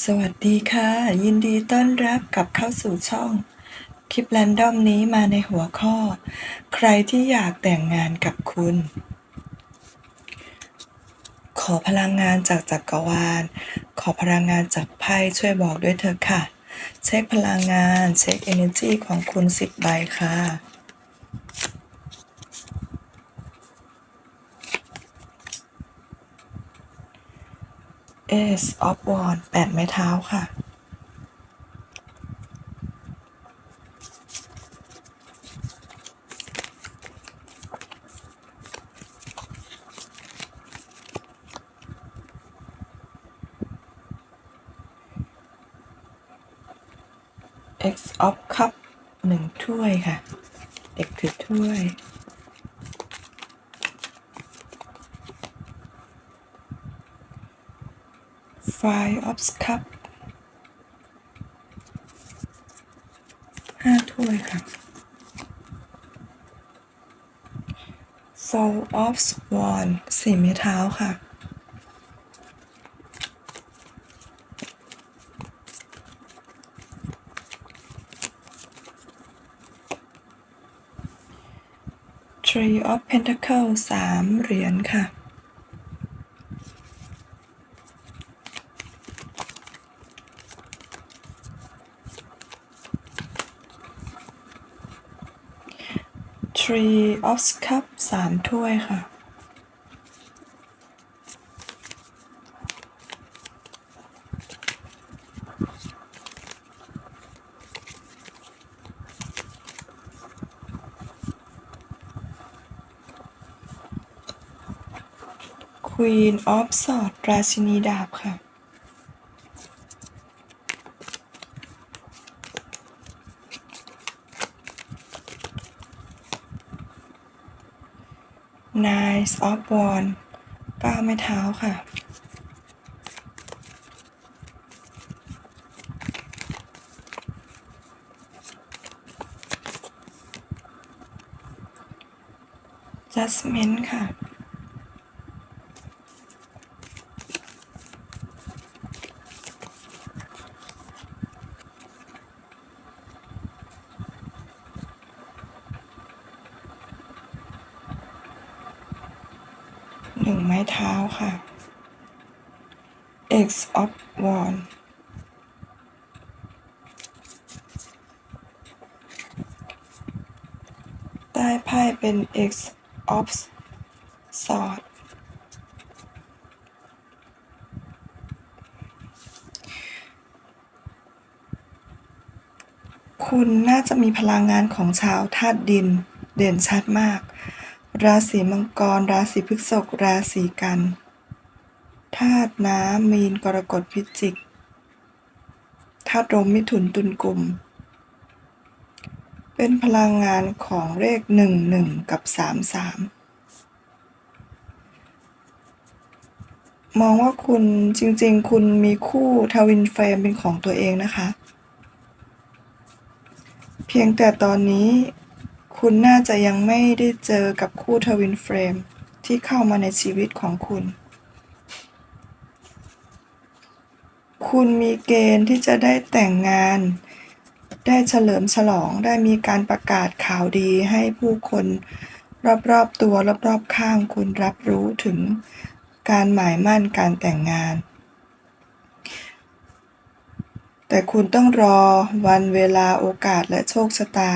สวัสดีค่ะ ยินดีต้อนรับกลับเข้าสู่ช่อง คลิปแรนดอมนี้มาในหัวข้อ ใครที่อยากแต่งงานกับคุณ ขอพลังงานจากจักรวาล ขอพลังงานจากไพ่ช่วยบอกด้วยเถอะค่ะ เช็คพลังงาน เช็ค energy ของคุณสิบใบค่ะ Ace of Wands แปดไม้เท้าค่ะ X of Cup หนึ่งถ้วยค่ะ เด็กถือถ้วย Five of Cup ห้าถ้วยค่ะ Four of Swan สี่ไม้เท้าค่ะ Three of Pentacles สามเหรียญค่ะ Three of Cup สามถ้วยค่ะ Queen of Swords ราชินีดาบค่ะ Nine of Wands เก้าไม้เท้าค่ะ Judgment ค่ะ หนึ่งไม้เท้าค่ะ X of Wand ใต้ไพ่เป็น X of Swords คุณน่าจะมีพลังงานของชาวธาตุดินเด่นชัดมาก ราศีมังกร ราศีพฤษภราศีกันาตุน้ำมีนกรกฎพิจิกธาตุลมมิถุนตุลกลุ่ม เป็นพลังงานของเลขหนึ่งหนึ่งกับสามสามมองว่าคุณจริง ๆ คุณมีคู่ทวินเฟรมเป็นของตัวเองนะคะ เพียงแต่ตอนนี้คุณน่าจะยังไม่ได้เจอกับคู่ทวินเฟรมที่เข้ามาในชีวิตของคุณ คุณมีเกณฑ์ที่จะได้แต่งงาน ได้เฉลิมฉลองได้มีการประกาศข่าวดีให้ผู้คนรอบๆตัวรอบๆข้างคุณรับรู้ถึงการหมายมั่นการแต่งงาน แต่คุณต้องรอวันเวลาโอกาสและโชคชะตา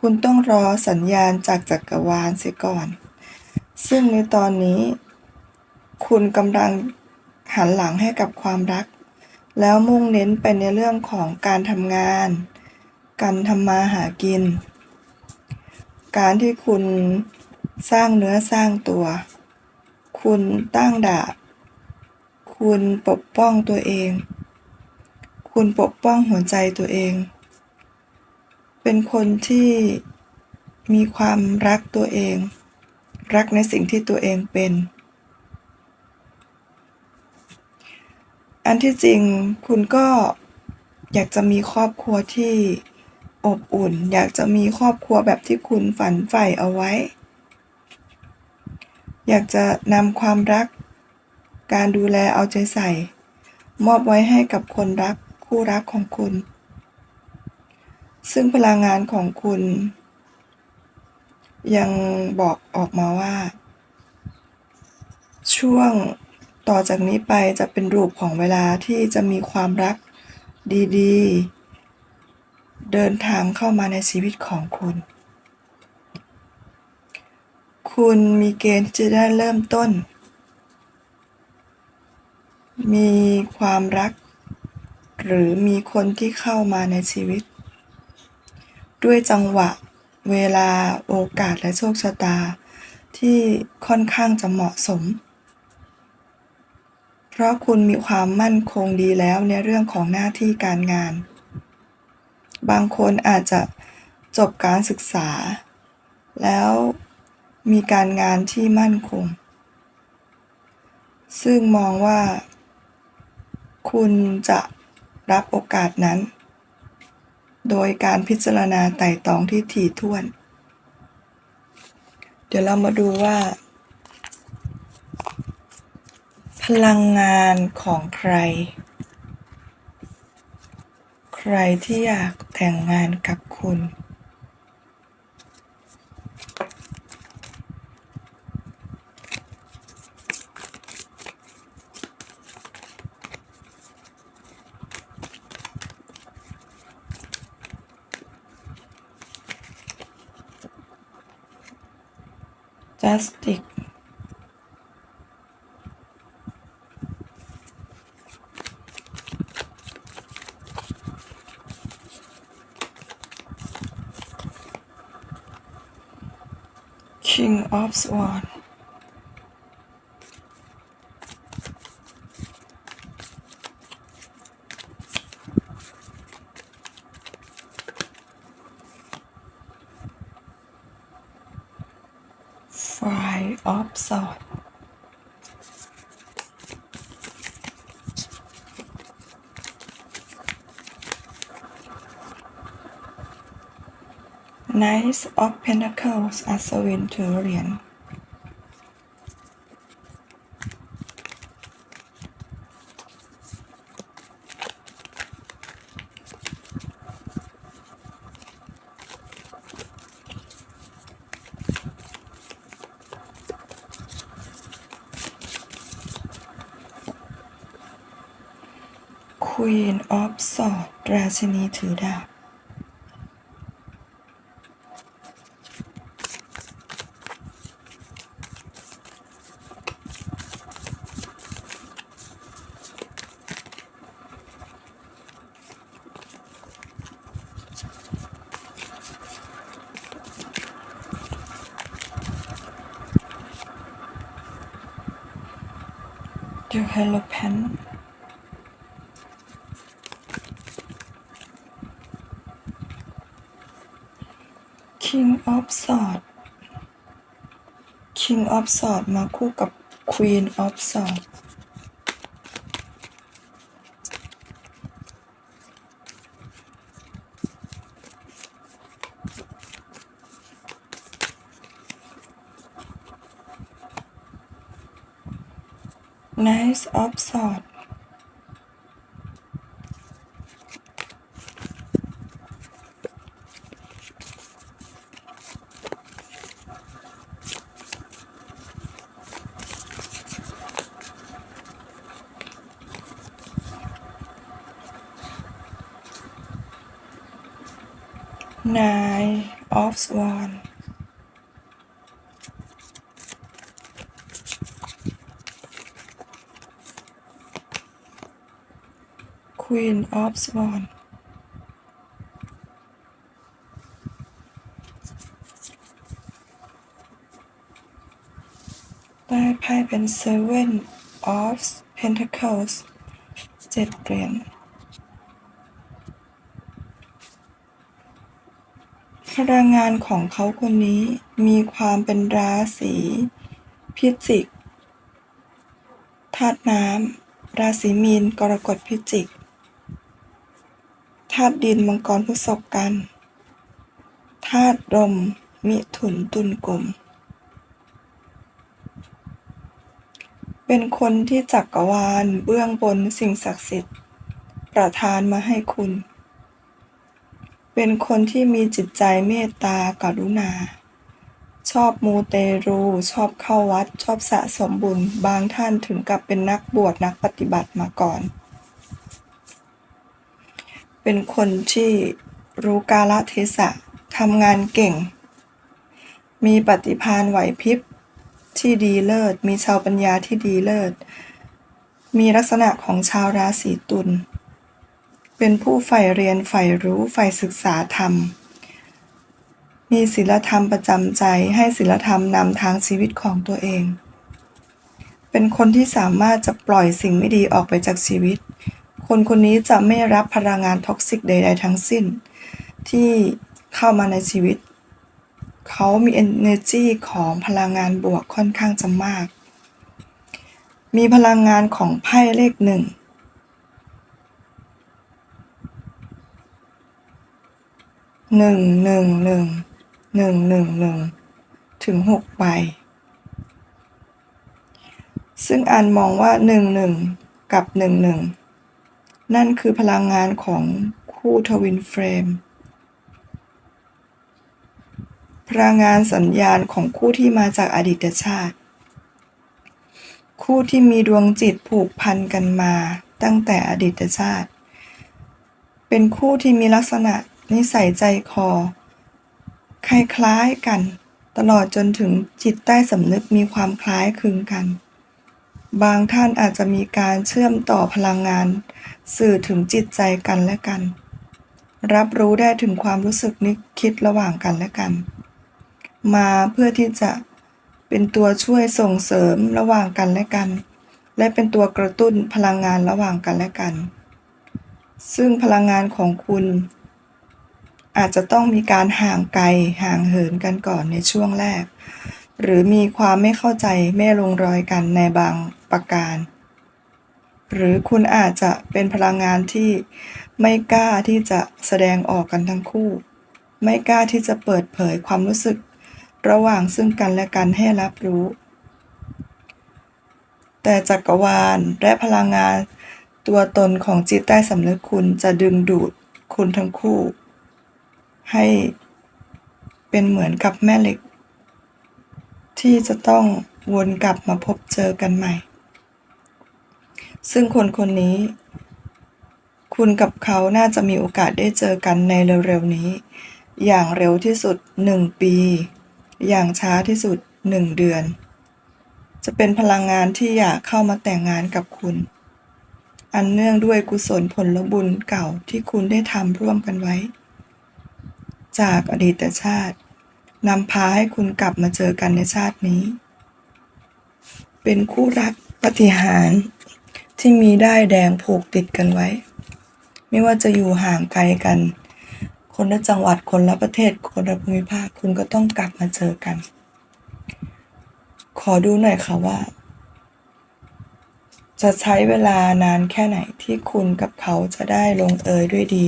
คุณต้องรอสัญญาณจากจักรวาลเสียก่อน ซึ่งในตอนนี้ คุณกำลังหันหลังให้กับความรัก แล้วมุ่งเน้นไปในเรื่องของการทำงาน การทำมาหากิน การที่คุณสร้างเนื้อสร้างตัว คุณตั้งดาบ คุณปกป้องตัวเอง คุณปกป้องหัวใจตัวเอง เป็นคนที่มีความรักตัวเอง รักในสิ่งที่ตัวเองเป็น อันที่จริงคุณก็อยากจะมีครอบครัวที่อบอุ่น อยากจะมีครอบครัวแบบที่คุณฝันใฝ่เอาไว้ อยากจะนำความรัก การดูแลเอาใจใส่ มอบไว้ให้กับคนรักคู่รักของคุณ ซึ่งพลังงานของคุณ ยังบอกออกมาว่า ช่วง ต่อจากนี้ไปจะเป็นรูปของเวลาที่จะมีความรักดีๆ เดินทางเข้ามาในชีวิตของคุณ คุณมีเกณฑ์ที่จะได้เริ่มต้น มีความรัก หรือมีคนที่เข้ามาในชีวิต ด้วยจังหวะ เวลาโอกาสและโชคชะตา ที่ค่อนข้างจะเหมาะสม เพราะคุณมีความมั่นคงดีแล้วในเรื่องของหน้าที่การงาน บางคนอาจจะจบการศึกษา แล้วมีการงานที่มั่นคง ซึ่งมองว่า คุณจะรับโอกาสนั้น โดยการพิจารณาไต่ตองที่ถี่ถ้วน เดี๋ยวเรามาดูว่า พลังงานของใคร ใครที่อยากแต่งงานกับคุณ King of Swan Knight of Pentacles อัศวินถือเหรียญ Queen of Swords ราชินีถือดาบ The Hierophant King of Swords King of Swords มาคู่กับ Queen of Swords Knight of Swords Nine of Swords Queen of Swords ได้ไพ่เป็น Seven of Pentacles เจ็ดเหรียญ พลังงานของเขาคนนี้มีความเป็นราศีพิจิกธาตุน้ำราศีมีน กรกฎพิจิกธาตุดินมังกรพฤษภกันธาตุลมมิถุนตุลกลุ่มเป็นคนที่จักรวาลเบื้องบนสิ่งศักดิ์สิทธิ์ ประทานมาให้คุณ เป็นคนที่มีจิตใจเมตตากรุณา ชอบมูเตรู ชอบเข้าวัด ชอบสะสมบุญ บางท่านถึงกับเป็นนักบวชนักปฏิบัติมาก่อน เป็นคนที่รู้กาลเทศะทำงานเก่ง มีปฏิภาณไหวพริบที่ดีเลิศ มีชาวปัญญาที่ดีเลิศ มีลักษณะของชาวราศีตุล เป็นผู้ใฝ่เรียนใฝ่รู้ใฝ่ศึกษาธรรม มีศีลธรรมประจำใจให้ศีลธรรมนำทางชีวิตของตัวเอง เป็นคนที่สามารถจะปล่อยสิ่งไม่ดีออกไปจากชีวิต คนคนนี้จะไม่รับพลังงานท็อกซิกใด ๆ ทั้งสิ้น ที่เข้ามาในชีวิต เขามี energy ของพลังงานบวกค่อนข้างจะมาก มีพลังงานของไพ่เลขหนึ่ง หนึ่งหนึ่งหนึ่งหนึ่งหนึ่งหนึ่งถึงหกใบ ซึ่งอันมองว่าหนึ่งหนึ่งกับหนึ่งหนึ่งนั่นคือพลังงานของคู่ทวินเฟรม พลังงานสัญญาณของคู่ที่มาจากอดีตชาติ คู่ที่มีดวงจิตผูกพันกันมาตั้งแต่อดีตชาติ เป็นคู่ที่มีลักษณะ นิสัยใจคอ คล้ายๆกัน ตลอดจนถึงจิตใต้สำนึกมีความคล้ายคลึงกัน บางท่านอาจจะมีการเชื่อมต่อพลังงาน สื่อถึงจิตใจกันและกัน รับรู้ได้ถึงความรู้สึกนึกคิดระหว่างกันและกัน มาเพื่อที่จะเป็นตัวช่วยส่งเสริมระหว่างกันและกัน และเป็นตัวกระตุ้นพลังงานระหว่างกันและกัน ซึ่งพลังงานของคุณ อาจจะต้องมีการห่างไกลห่างเหินกันก่อนในช่วงแรก หรือมีความไม่เข้าใจไม่ลงรอยกันในบางประการ หรือคุณอาจจะเป็นพลังงานที่ไม่กล้าที่จะแสดงออกกันทั้งคู่ ไม่กล้าที่จะเปิดเผยความรู้สึก ระหว่างซึ่งกันและกันให้รับรู้ แต่จักรวาลและพลังงานตัวตนของจิตใต้สำนึกคุณจะดึงดูดคุณทั้งคู่ ให้เป็นเหมือนกับแม่เหล็ก ที่จะต้องวนกลับมาพบเจอกันใหม่ ซึ่งคนคนนี้ คุณกับเขาน่าจะมีโอกาสได้เจอกันในเร็วๆนี้ อย่างเร็วที่สุด 1 ปี อย่างช้าที่สุด 1 เดือน จะเป็นพลังงานที่อยากเข้ามาแต่งงานกับคุณ อันเนื่องด้วยกุศลผลบุญเก่าที่คุณได้ทำร่วมกันไว้ จากอดีตชาตินำพาให้คุณกลับมาเจอกันในชาตินี้ เป็นคู่รักปฏิหารที่มีได้ายแดงผูกติดกันไว้ ไม่ว่าจะอยู่ห่างไกลกัน คนละจังหวัดคนละประเทศ คนละภูมิภาคคุณก็ต้องกลับมาเจอกัน ขอดูหน่อยค่ะว่า จะใช้เวลานานแค่ไหนที่คุณกับเขาจะได้ลงเอยด้วยดี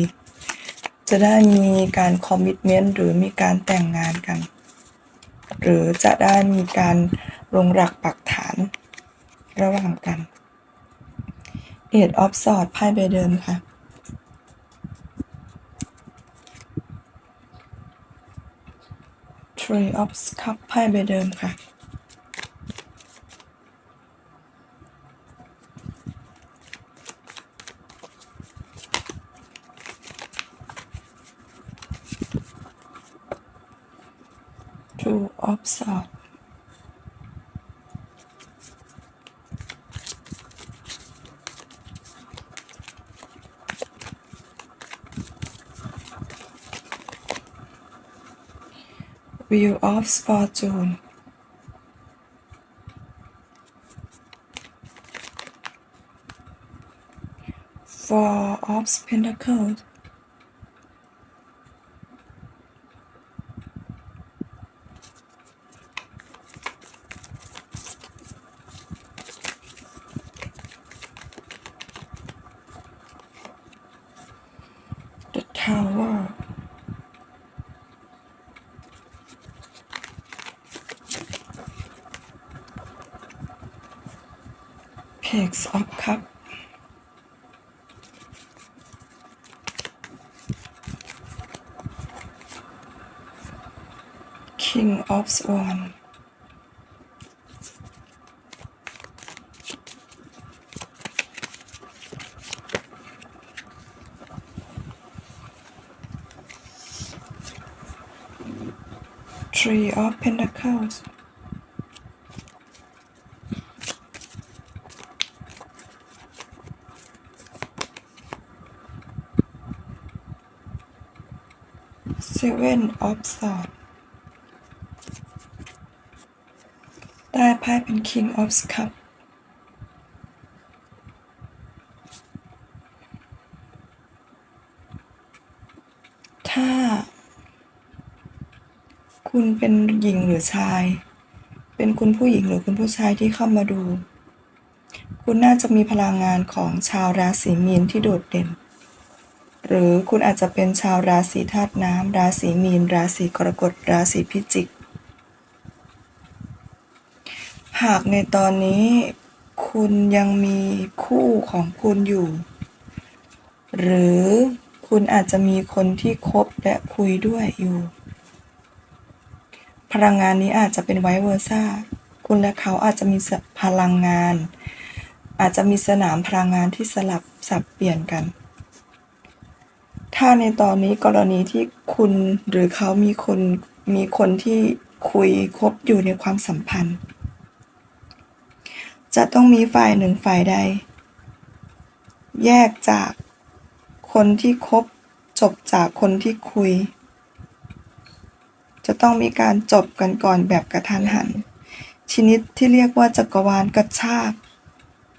จะได้มีการคอมมิชเมนต์หรือมีการแต่งงานกัน หรือจะได้มีการลงหลักปักฐานระหว่างกัน Eight of Swords ไพ่ใบเดิมค่ะ Three of Cups ไพ่ใบเดิมค่ะ Wheel of Fortune Four of Pentacles Of Swan Three of Pentacles Seven of Swords ได้ไพ่เป็น King of Cup ถ้า คุณเป็นหญิงหรือชาย เป็นคุณผู้หญิงหรือคุณผู้ชายที่เข้ามาดู คุณน่าจะมีพลังงานของชาวราศีมีนที่โดดเด่น หรือคุณอาจจะเป็นชาวราศีธาตุน้ำราศีมีน ราศีกรกฎราศีพิจิก หากในตอนนี้คุณยังมีคู่ของคุณอยู่ หรือคุณอาจจะมีคนที่คบและคุยด้วยอยู่ พลังงานนี้อาจจะเป็นไวเวอร์ซ่า คุณและเขาอาจจะมีพลังงาน อาจจะมีสนามพลังงานที่สลับสับเปลี่ยนกัน ถ้าในตอนนี้กรณีที่คุณหรือเขามีคนมีคนที่คุยคบอยู่ในความสัมพันธ์ จะต้องมีฝ่ายหนึ่งฝ่ายใด แยกจากคนที่คบจบจากคนที่คุย จะต้องมีการจบกันก่อนแบบกระทันหัน ชนิดที่เรียกว่าจักรวาลกระชาก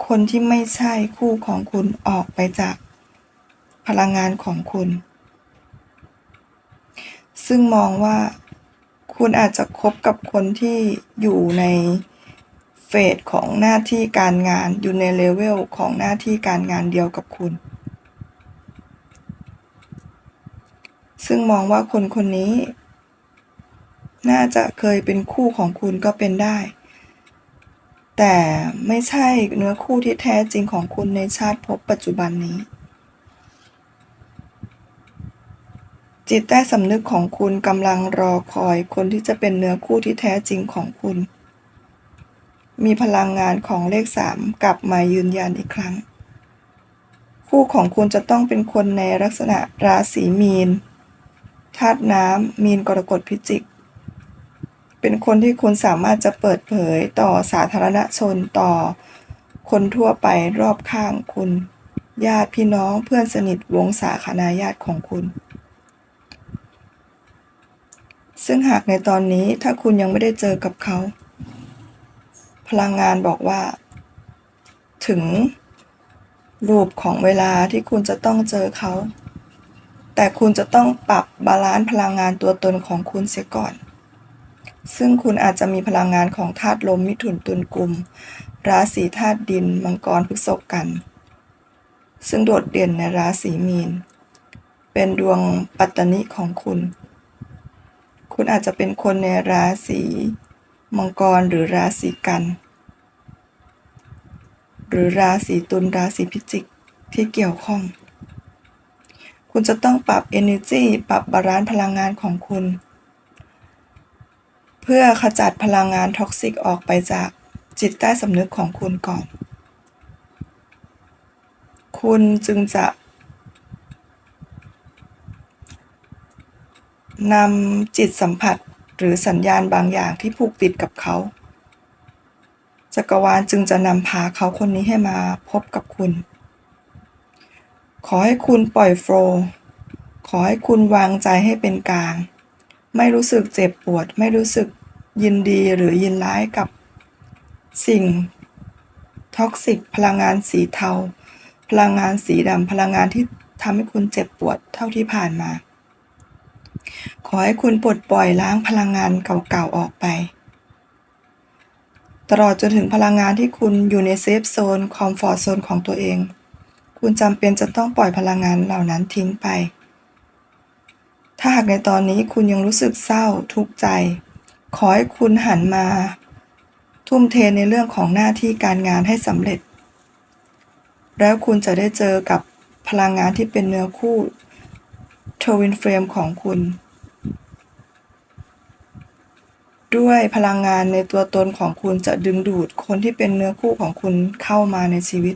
คนที่ไม่ใช่คู่ของคุณออกไปจากพลังงานของคุณ ซึ่งมองว่าคุณอาจจะคบกับคนที่อยู่ใน สของหน้าที่การงานอยู่ในเลเวลของหน้าที่การงานเดียวกับคุณ ซึ่งมองว่าคนคนนี้ น่าจะเคยเป็นคู่ของคุณก็เป็นได้ แต่ไม่ใช่เนื้อคู่ที่แท้จริงของคุณในชาติภพปัจจุบันนี้จิตใต้สำนึกของคุณกำลังรอคอยคนที่จะเป็นเนื้อคู่ที่แท้จริงของคุณ มีพลังงานของเลขสามกลับมายืนยันอีกครั้ง คู่ของคุณจะต้องเป็นคนในลักษณะราศีมีนธาตุน้ำมีนกรกฎพิจิก เป็นคนที่คุณสามารถจะเปิดเผยต่อสาธารณชนต่อ คนทั่วไปรอบข้างคุณ ญาติพี่น้องเพื่อนสนิทวงศาคณาญาติของคุณ ซึ่งหากในตอนนี้ถ้าคุณยังไม่ได้เจอกับเขา พลังงานบอกว่า ถึงรูปของเวลาที่คุณจะต้องเจอเขา แต่คุณจะต้องปรับบาลานซ์พลังงานตัวตนของคุณเสียก่อน ซึ่งคุณอาจจะมีพลังงานของธาตุลมมิถุนตุลกุม ราศีธาตุดิน มังกรพฤษภกัน ซึ่งโดดเด่นในราศีมีน เป็นดวงปัตตนิของคุณ คุณอาจจะเป็นคนในราศี มังกรหรือราศีกัน หรือราศีตุลราศีพิจิกที่เกี่ยวข้อง คุณจะต้องปรับ energy ปรับบาลานซ์พลังงานของคุณ เพื่อขจัดพลังงานท็อกซิกออกไปจากจิตใต้สำนึกของคุณก่อน คุณจึงจะนำจิตสัมผัส หรือสัญญาณบางอย่างที่ผูกติดกับเขา จักรวาลจึงจะนำพาเขาคนนี้ให้มาพบกับคุณ ขอให้คุณปล่อยโฟลขอให้คุณวางใจให้เป็นกลาง ไม่รู้สึกเจ็บปวด ไม่รู้สึกยินดีหรือยินร้ายกับสิ่งท็อกซิกพลังงานสีเทา พลังงานสีดำพลังงานที่ทำให้คุณเจ็บปวดเท่าที่ผ่านมา ขอให้คุณปลดปล่อยล้างพลังงานเก่าๆออกไป ตลอดจนถึงพลังงานที่คุณอยู่ในเซฟโซนคอมฟอร์ทโซนของตัวเอง คุณจำเป็นจะต้องปล่อยพลังงานเหล่านั้นทิ้งไป ถ้าหากในตอนนี้คุณยังรู้สึกเศร้าทุกข์ใจ ขอให้คุณหันมา ทุ่มเทในเรื่องของหน้าที่การงานให้สำเร็จ แล้วคุณจะได้เจอกับพลังงานที่เป็นเนื้อคู่ ทวินเฟรมของคุณ ด้วยพลังงานในตัวตนของคุณจะดึงดูดคนที่เป็นเนื้อคู่ของคุณเข้ามาในชีวิต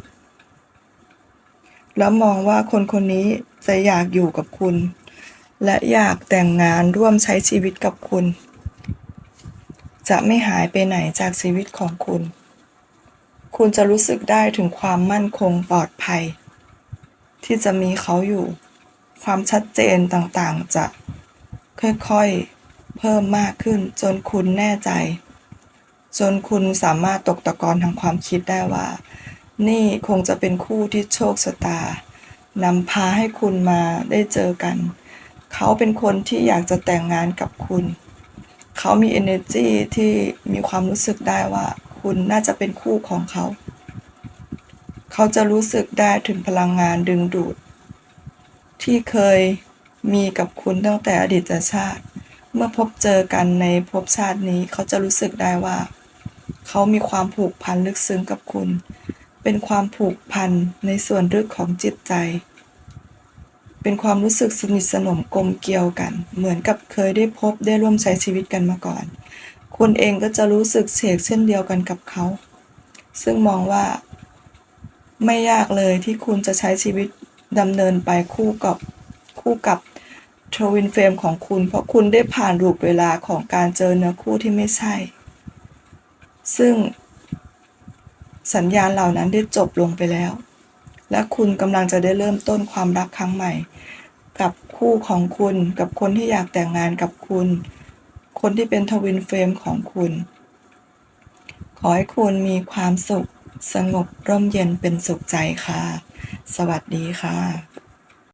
แล้วมองว่าคนคนนี้จะอยากอยู่กับคุณ และอยากแต่งงานร่วมใช้ชีวิตกับคุณ จะไม่หายไปไหนจากชีวิตของคุณ คุณจะรู้สึกได้ถึงความมั่นคงปลอดภัย ที่จะมีเขาอยู่ ความชัดเจนต่างๆ จะค่อยๆ เพิ่มมากขึ้น จนคุณแน่ใจ จนคุณสามารถตกตะกอนทางความคิดได้ว่า นี่คงจะเป็นคู่ที่โชคชะตานำพาให้คุณมาได้เจอกัน เขาเป็นคนที่อยากจะแต่งงานกับคุณ เขามี energy ที่มีความรู้สึกได้ว่า คุณน่าจะเป็นคู่ของเขา เขาจะรู้สึกได้ถึงพลังงานดึงดูด ที่เคยมีกับคุณตั้งแต่อดีตชาติ เมื่อพบเจอกันในภพชาตินี้เขาจะรู้สึกได้ว่า เขามีความผูกพันลึกซึ้งกับคุณ เป็นความผูกพันในส่วนลึกของจิตใจ เป็นความรู้สึกสนิทสนมกลมเกลียวกัน เหมือนกับเคยได้พบได้ร่วมใช้ชีวิตกันมาก่อน คุณเองก็จะรู้สึกเฉกเช่นเดียวกันกับเขา ซึ่งมองว่า ไม่ยากเลยที่คุณจะใช้ชีวิต ดำเนินไปคู่กับคู่กับทวินเฟรมของคุณ เพราะคุณได้ผ่านรูปเวลาของการเจอเนื้อคู่ที่ไม่ใช่ ซึ่งสัญญาณเหล่านั้นได้จบลงไปแล้ว และคุณกำลังจะได้เริ่มต้นความรักครั้งใหม่ กับคู่ของคุณกับคนที่อยากแต่งงานกับคุณ คนที่เป็นทวินเฟรมของคุณ ขอให้คุณมีความสุข สงบร่มเย็นเป็นสุขใจค่ะ สวัสดีค่ะ